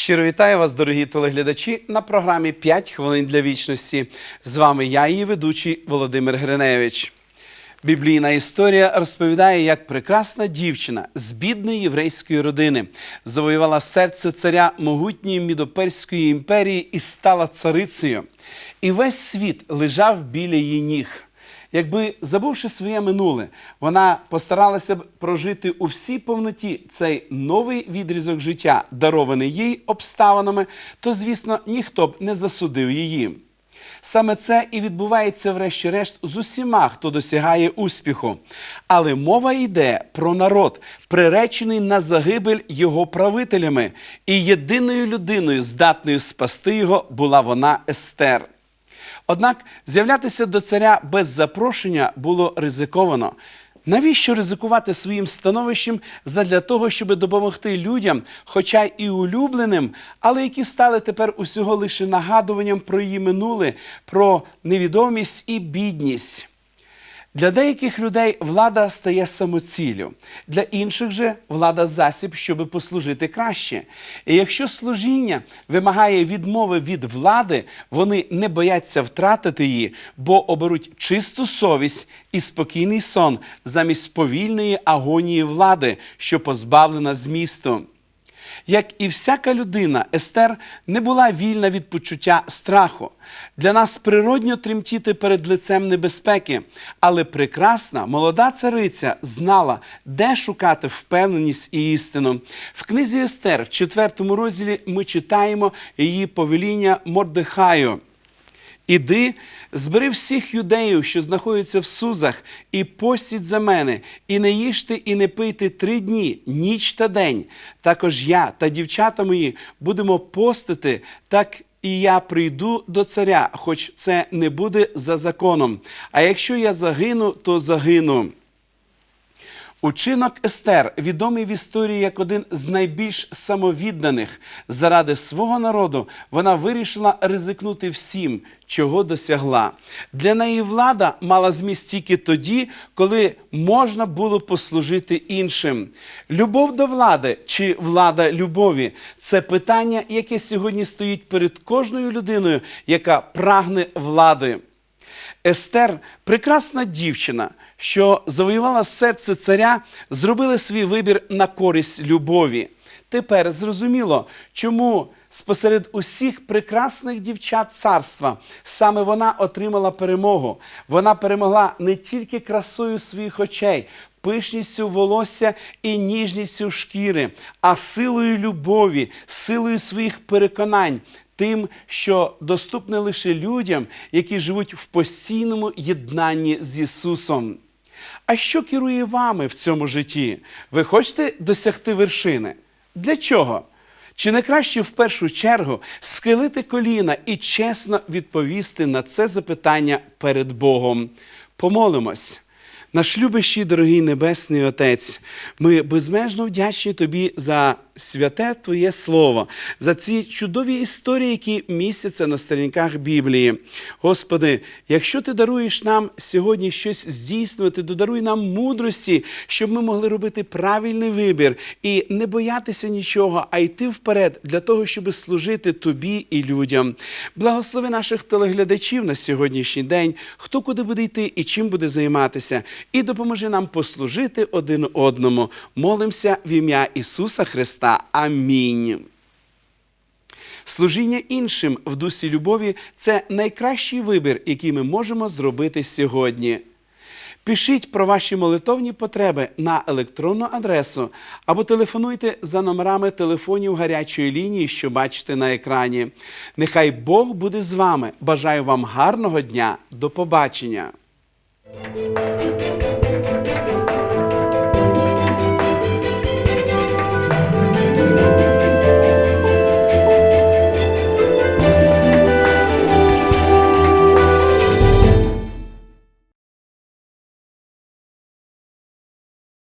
Щиро вітаю вас, дорогі телеглядачі, на програмі «5 хвилин для вічності. З вами я, її ведучий Володимир Гриневич. Біблійна історія розповідає, як прекрасна дівчина з бідної єврейської родини завоювала серце царя могутньої Мідоперської імперії і стала царицею. І весь світ лежав біля її ніг. Якби забувши своє минуле, вона постаралася б прожити у всій повноті цей новий відрізок життя, дарований їй обставинами, то, звісно, ніхто б не засудив її. Саме це і відбувається, врешті-решт, з усіма, хто досягає успіху. Але мова йде про народ, приречений на загибель його правителями, і єдиною людиною, здатною спасти його, була вона Естер. Однак з'являтися до царя без запрошення було ризиковано. Навіщо ризикувати своїм становищем задля того, щоб допомогти людям, хоча й улюбленим, але які стали тепер усього лише нагадуванням про її минуле, про невідомість і бідність? Для деяких людей влада стає самоціллю, для інших же влада засіб, щоб послужити краще. І якщо служіння вимагає відмови від влади, вони не бояться втратити її, бо оберуть чисту совість і спокійний сон замість повільної агонії влади, що позбавлена змісту. Як і всяка людина, Естер не була вільна від почуття страху. Для нас природньо тремтіти перед лицем небезпеки, але прекрасна молода цариця знала, де шукати впевненість і істину. В книзі Естер, в четвертому розділі, ми читаємо її повеління Мордехаю. Іди, збери всіх юдеїв, що знаходяться в Сузах, і постіть за мене, і не їжте, і не пийте три дні, ніч та день. Також я та дівчата мої будемо постити, так і я прийду до царя, хоч це не буде за законом. А якщо я загину, то загину. Учинок Естер відомий в історії як один з найбільш самовідданих. Заради свого народу вона вирішила ризикнути всім, чого досягла. Для неї влада мала зміст тільки тоді, коли можна було послужити іншим. Любов до влади чи влада любові це питання, яке сьогодні стоїть перед кожною людиною, яка прагне влади. Естер, прекрасна дівчина, що завоювала серце царя, зробила свій вибір на користь любові. Тепер зрозуміло, чому спосеред усіх прекрасних дівчат царства саме вона отримала перемогу. Вона перемогла не тільки красою своїх очей, пишністю волосся і ніжністю шкіри, а силою любові, силою своїх переконань тим, що доступне лише людям, які живуть в постійному єднанні з Ісусом. А що керує вами в цьому житті? Ви хочете досягти вершини? Для чого? Чи не краще в першу чергу схилити коліна і чесно відповісти на це запитання перед Богом? Помолимось. Наш любящий, дорогий Небесний Отець, ми безмежно вдячні Тобі за святе Твоє Слово, за ці чудові історії, які містяться на сторінках Біблії. Господи, якщо Ти даруєш нам сьогодні щось здійснювати, то даруй нам мудрості, щоб ми могли робити правильний вибір і не боятися нічого, а йти вперед для того, щоб служити Тобі і людям. Благослови наших телеглядачів на сьогоднішній день, хто куди буде йти і чим буде займатися, і допоможи нам послужити один одному. Молимося в ім'я Ісуса Христа. Амінь. Служіння іншим в дусі любові це найкращий вибір, який ми можемо зробити сьогодні. Пишіть про ваші молитовні потреби на електронну адресу або телефонуйте за номерами телефонів гарячої лінії, що бачите на екрані. Нехай Бог буде з вами. Бажаю вам гарного дня. До побачення.